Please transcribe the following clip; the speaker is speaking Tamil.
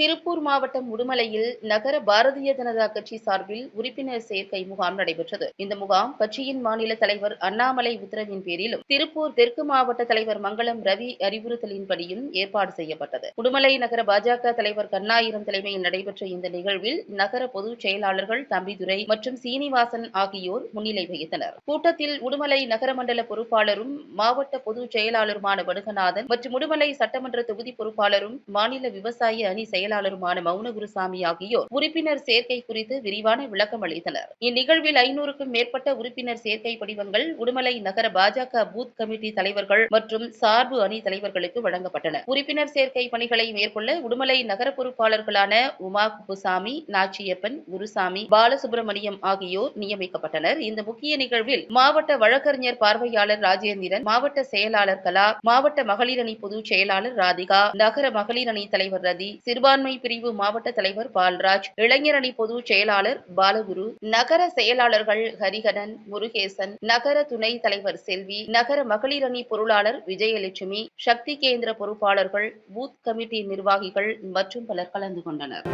திருப்பூர் மாவட்டம் உடுமலையில் நகர பாரதிய ஜனதா கட்சி சார்பில் உறுப்பினர் சேர்க்கை முகாம் நடைபெற்றது. இந்த முகாம் கட்சியின் மாநில தலைவர் அண்ணாமலை உத்தரவின் பேரிலும் திருப்பூர் தெற்கு மாவட்ட தலைவர் மங்களம் ரவி அறிவுறுத்தலின்படியும் ஏற்பாடு செய்யப்பட்டது. உடுமலை நகர பாஜக தலைவர் கண்ணாயிரம் தலைமையில் நடைபெற்ற இந்த நிகழ்வில் நகர பொதுச் செயலாளர்கள் தம்பிதுரை மற்றும் சீனிவாசன் ஆகியோர் முன்னிலை வகித்தனர். கூட்டத்தில் உடுமலை நகர மண்டல பொறுப்பாளரும் மாவட்ட பொதுச் செயலாளருமான வடுகநாதன் மற்றும் உடுமலை சட்டமன்ற தொகுதி பொறுப்பாளரும் மாநில விவசாய அணி செயல் செயலாளருமான மௌனகுருசாமி ஆகியோர் உறுப்பினர் சேர்க்கை குறித்து விரிவான விளக்கம் அளித்தனர். இந்நிகழ்வில் ஐநூறுக்கும் மேற்பட்ட உறுப்பினர் சேர்க்கை படிவங்கள் உடுமலை நகர பாஜக பூத் கமிட்டி தலைவர்கள் மற்றும் சார்பு அணி தலைவர்களுக்கு வழங்கப்பட்டன. உறுப்பினர் சேர்க்கை பணிகளை மேற்கொள்ள உடுமலை நகர பொறுப்பாளர்களான உமா குப்புசாமி நாச்சியப்பன் குருசாமி பாலசுப்ரமணியம் ஆகியோர் நியமிக்கப்பட்டனர். இந்த முக்கிய நிகழ்வில் மாவட்ட வழக்கறிஞர் பார்வையாளர் ராஜேந்திரன் மாவட்ட செயலாளர் கலா மாவட்ட மகளிரணி பொதுச் செயலாளர் ராதிகா நகர மகளிரணி தலைவர் ரதி சிறுபான்மை பிரிவு மாவட்ட தலைவர் பால்ராஜ் இளைஞர் அணி பொதுச் செயலாளர் பாலகுரு நகர செயலாளர்கள் ஹரிகரன் முருகேசன் நகர துணை தலைவர் செல்வி நகர மகளிர் அணி பொருளாளர் விஜயலட்சுமி சக்தி கேந்திர பொறுப்பாளர்கள் பூத் கமிட்டி நிர்வாகிகள் மற்றும் பலர் கலந்து கொண்டனர்.